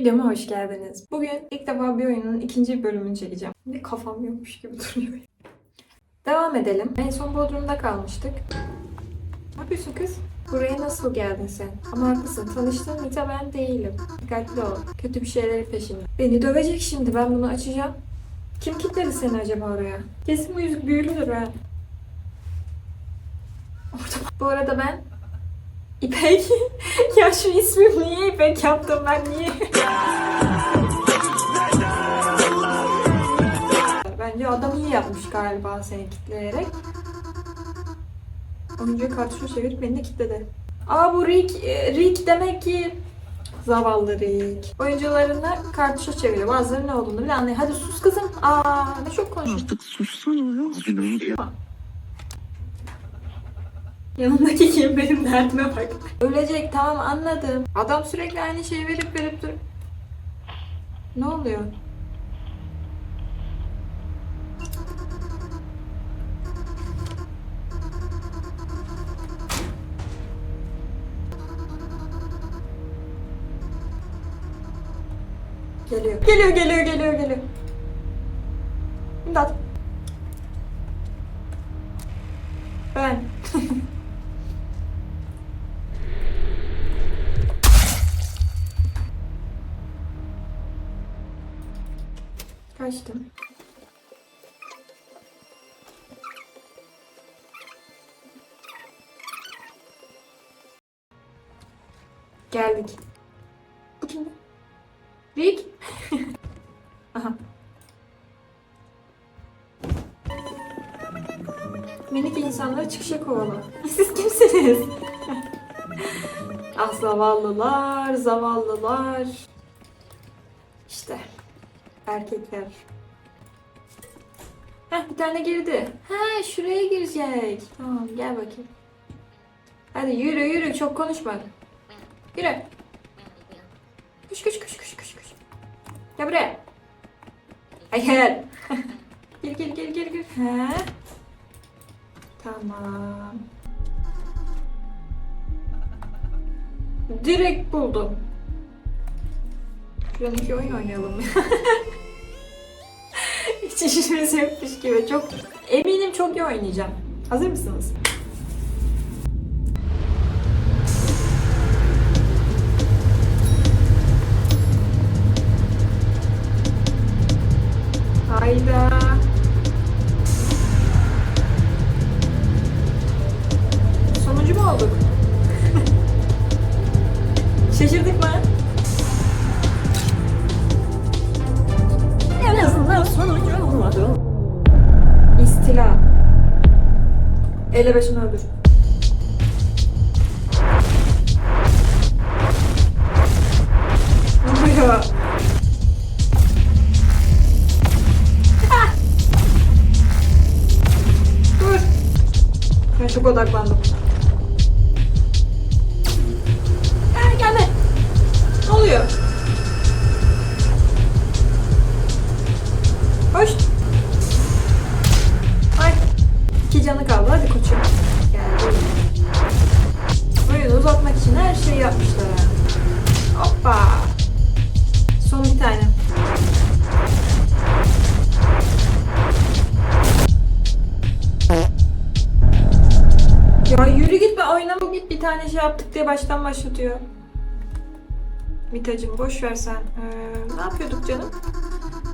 Videoma hoş geldiniz. Bugün ilk defa bir oyunun ikinci bölümünü çekeceğim. Ne kafam yokmuş gibi duruyor. Devam edelim. En son Bodrum'da kalmıştık. Ne yapıyorsun kız? Buraya nasıl geldin sen? Ama haklısın. Tanıştığın Mita ben değilim. Dikkatli ol. Kötü bir şeyleri peşinde. Beni dövecek şimdi. Ben bunu açacağım. Kim kilitledi seni acaba oraya? Kesin bu yüzük büyülüdür ha. Orada. Bu arada ben İpek. ya şu ismim niye İpek yaptım ben niye? Bence adam iyi yapmış galiba seni kitleyerek. Oyuncuyu kartuşu çevirip beni de kitledi. Aa bu Rick, e, Rick demek ki zavallı Rick. Oyuncularını kartuşa çeviriyor. Bazıları ne olduğunu bile anlıyor. Hadi sus kızım. Aa ne çok konuşuyorsun. Artık sussana. Yanındaki kim benim derdime bak. Ölecek tamam anladım. Adam sürekli aynı şeyi verip verip dur. Ne oluyor? Geliyor. Geliyor, geliyor, geliyor, geliyor. Kaçtım. Geldik. Bu kim? Rick? Aha. Minik insanları çıkışa kovala. Siz kimsiniz? ah zavallılar, zavallılar. İşte erkekler. Heh bir tane girdi. Ha şuraya girecek. Tamam gel bakayım. Hadi yürü yürü çok konuşma. Yürü. Koş koş koş koş koş koş. Gel buraya. Hayır. gel gel gel gel gel. Ha. Tamam. Direkt buldum. Şuradan iki oyun oynayalım. Hiç işimiz yokmuş gibi. Çok eminim çok iyi oynayacağım. Hazır mısınız? Ele başını öldür. Ah! Dur. Ben çok odaklandım. Ya yürü git be oynama git bir tane şey yaptık diye baştan başlatıyor. Mitacım boş ver sen. Ee, ne yapıyorduk canım?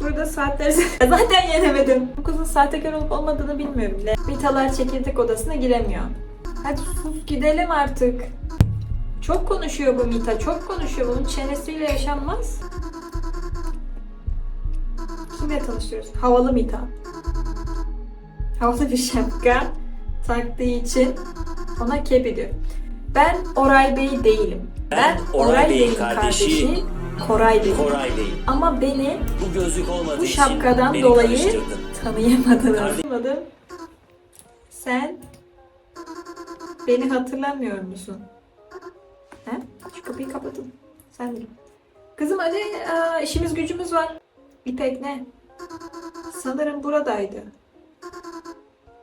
Burada saatleri zaten yenemedim. Bu kızın sahtekar olup olmadığını bilmiyorum bile. Mitalar çekirdek odasına giremiyor. Hadi sus gidelim artık. Çok konuşuyor bu Mita, çok konuşuyor. Bunun çenesiyle yaşanmaz. Kimle tanışıyoruz? Havalı Mita. Havalı bir şapka taktığı için ona kepi diyor. Ben Oray Bey değilim. Ben Oray Bey'in kardeşi, Koray Bey. Koray Bey. Ama beni Bu gözlük olmadığı bu için şapkadan beni dolayı tanıyamadınız. Kardeş- Tanımadım. Sen beni hatırlamıyor musun? He? Şu kapıyı kapatın. Sen de. Kızım hadi aa, işimiz gücümüz var. İpek ne? Sanırım buradaydı.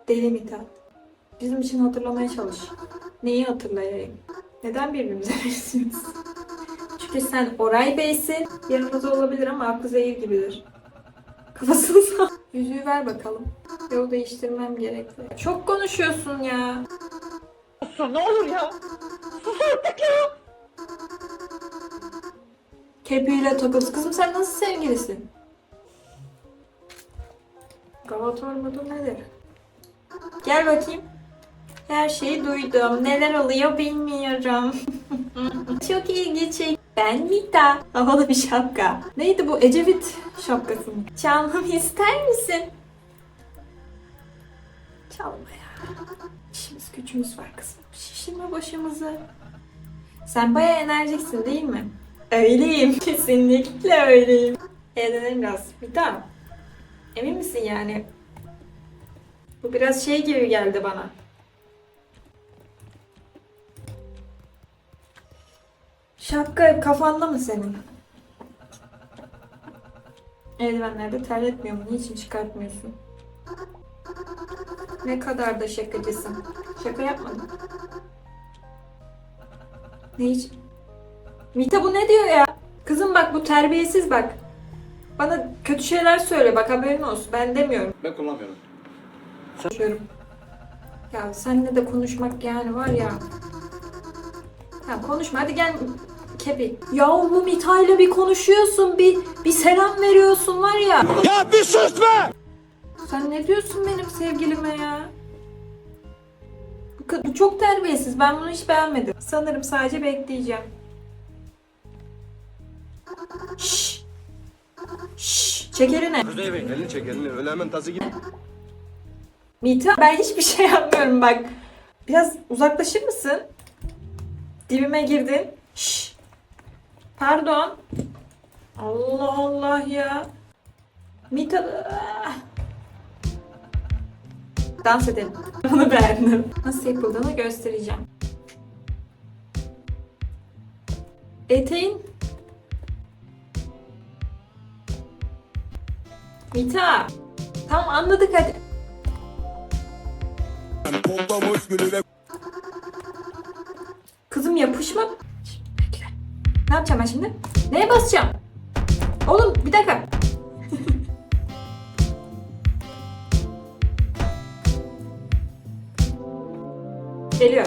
Deli Mithat. Bizim için hatırlamaya çalış. Neyi hatırlayayım? Neden birbirimize benziyoruz? İşte sen Oray Bey'sin. Yanımızda olabilir ama aklı zehir gibidir. Kafasını sağ. Yüzüğü ver bakalım. Yol değiştirmem gerekli. Çok konuşuyorsun ya. Ne olur ya. Kepiyle takılız. Kızım sen nasıl sevgilisin? Galatasaray mıdır nedir? Gel bakayım. Her şeyi duydum. Neler oluyor bilmiyorum. Çok ilginç. Ben Mita. Havalı bir şapka. Neydi bu? Ecevit şapkası mı? Çalmamı ister misin? Çalma ya. İşimiz gücümüz var kızım. Şişirme başımızı. Sen bayağı enerjiksin değil mi? Öyleyim. Kesinlikle öyleyim. Eğlenelim biraz. Bir daha. Emin misin yani? Bu biraz şey gibi geldi bana. Şapka kafanda mı senin? Eldivenlerde terletmiyor mu? Niçin çıkartmıyorsun? Ne kadar da şakacısın. Şaka yapmadım. Ne hiç? Mita bu ne diyor ya? Kızım bak bu terbiyesiz bak. Bana kötü şeyler söyle bak haberin olsun. Ben demiyorum. Ben kullanmıyorum. Konuşuyorum. Ya seninle de konuşmak yani var ya. Ya konuşma hadi gel kepi. Ya bu Mita'yla bir konuşuyorsun bir bir selam veriyorsun var ya. Ya bir sus be! Sen ne diyorsun benim sevgilime ya? Bu çok terbiyesiz. Ben bunu hiç beğenmedim. Sanırım sadece bekleyeceğim. Şşş. Şşş. Çek elini. Kuzey Bey. Elini çek elini. Öyle hemen tazı gibi. Mita ben hiçbir şey yapmıyorum bak. Biraz uzaklaşır mısın? Dibime girdin. Şşş. Pardon. Allah Allah ya. Mita... Dans edelim. Bunu beğendim. Nasıl yapıldığını göstereceğim. Eteğin. Mita. Tamam anladık hadi. Kızım yapışma. Ne yapacağım ben şimdi? Neye basacağım? Oğlum bir dakika. Geliyor.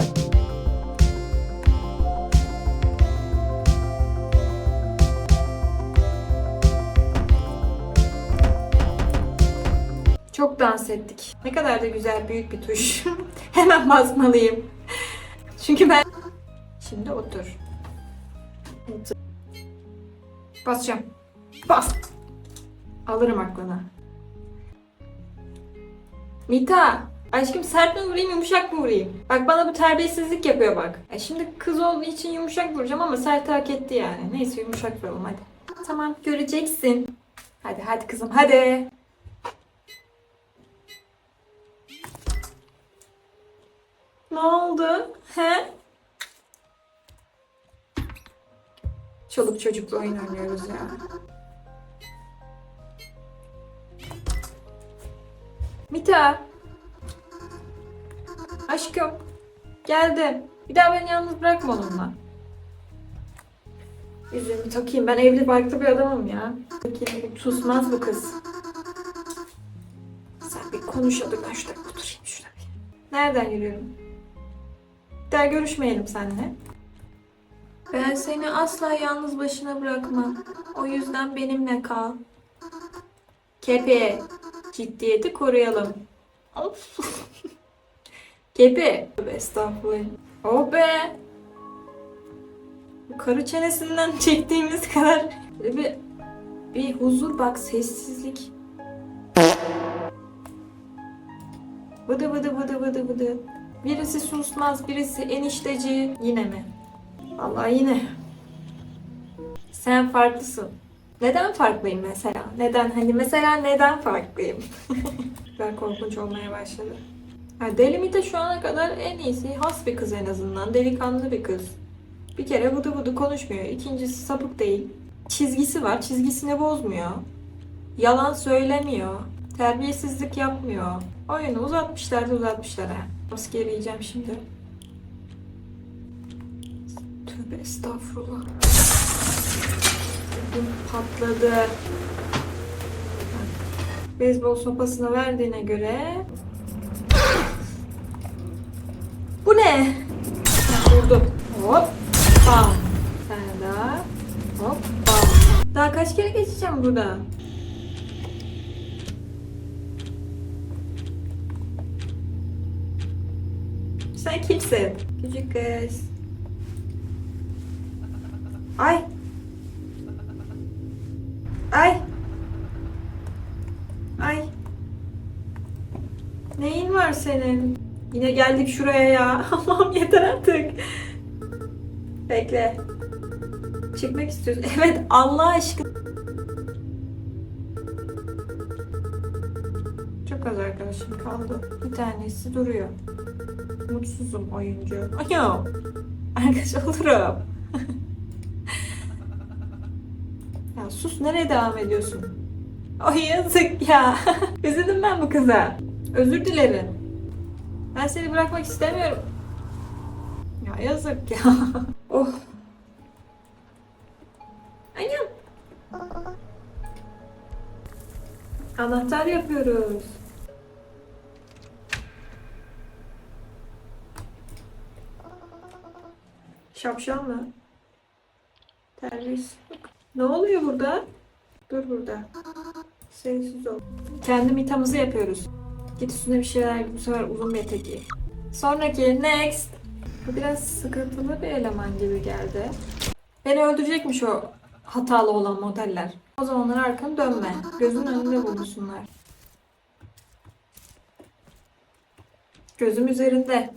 Çok dans ettik. Ne kadar da güzel büyük bir tuş. Hemen basmalıyım. Çünkü ben... Şimdi otur. Basacağım. Bas. Alırım aklına. Mita. Aşkım sert mi vurayım yumuşak mı vurayım? Bak bana bu terbiyesizlik yapıyor bak. E şimdi kız olduğu için yumuşak vuracağım ama sert hak etti yani. Neyse yumuşak vuralım hadi. Tamam göreceksin. Hadi hadi kızım hadi. Ne oldu? He? Çoluk çocukla oyun oynuyoruz ya. Mita. Aşkım. Geldim. Bir daha beni yalnız bırakma onunla. Yüzüğümü takayım. Ben evli barklı bir adamım ya. Bakayım susmaz bu kız. Sen bir konuşalım. Ben şurada oturayım şurada bir. Nereden yürüyorum? Bir daha görüşmeyelim seninle. Ben seni asla yalnız başına bırakmam. O yüzden benimle kal. Kepi. Ciddiyeti koruyalım. Of. Tövbe Estağfurullah. Oh be. Bu karı çenesinden çektiğimiz kadar bir, bir huzur bak sessizlik. Vıdı vıdı vıdı vıdı vıdı. Birisi susmaz, birisi enişteci. Yine mi? Vallahi yine. Sen farklısın. Neden farklıyım mesela? Neden? Hani mesela neden farklıyım? ben korkunç olmaya başladı. Ha, Deli de şu ana kadar en iyisi. Has bir kız en azından. Delikanlı bir kız. Bir kere vıdı vıdı konuşmuyor. İkincisi sapık değil. Çizgisi var. Çizgisini bozmuyor. Yalan söylemiyor. Terbiyesizlik yapmıyor. Oyunu uzatmışlar da uzatmışlar ha. Maske yiyeceğim şimdi. Tövbe estağfurullah. Ödüm patladı. Beyzbol sopasını verdiğine göre... Bu ne? Vurdum. Hop. Bam. Bir tane daha. Hop. Bam. Daha kaç kere geçeceğim burada? Sen kimsin? Küçük kız. Neyin var senin? Yine geldik şuraya ya. Allah'ım yeter artık. Bekle. Çıkmak istiyorsun. Evet Allah aşkına. Çok az arkadaşım kaldı. Bir tanesi duruyor. Mutsuzum oyuncu. Ayağım. Arkadaş olurum. ya sus nereye devam ediyorsun? Ay yazık ya. Üzüldüm ben bu kıza. Özür dilerim. Ben seni bırakmak istemiyorum. Ya yazık ya. oh. Annem. Anahtar yapıyoruz. Şapşal mı? Terbiyesiz. Ne oluyor burada? Dur burada. Sessiz ol. Kendi mitamızı yapıyoruz. Git üstüne bir şeyler bu sefer uzun bir etek. Sonraki next. Bu biraz sıkıntılı bir eleman gibi geldi. Beni öldürecekmiş o hatalı olan modeller. O zamanlar arkanı dönme. Gözün önünde bulunsunlar. Gözüm üzerinde.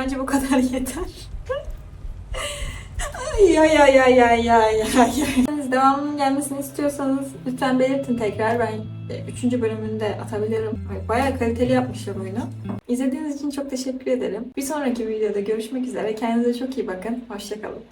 Bence bu kadar yeter. ay ay ay ay ay ay ay. Devamının gelmesini istiyorsanız lütfen belirtin tekrar. Ben 3. bölümünde atabilirim. Ay, Bayağı kaliteli yapmışlar oyunu. İzlediğiniz için çok teşekkür ederim. Bir sonraki videoda görüşmek üzere. Kendinize çok iyi bakın. Hoşçakalın.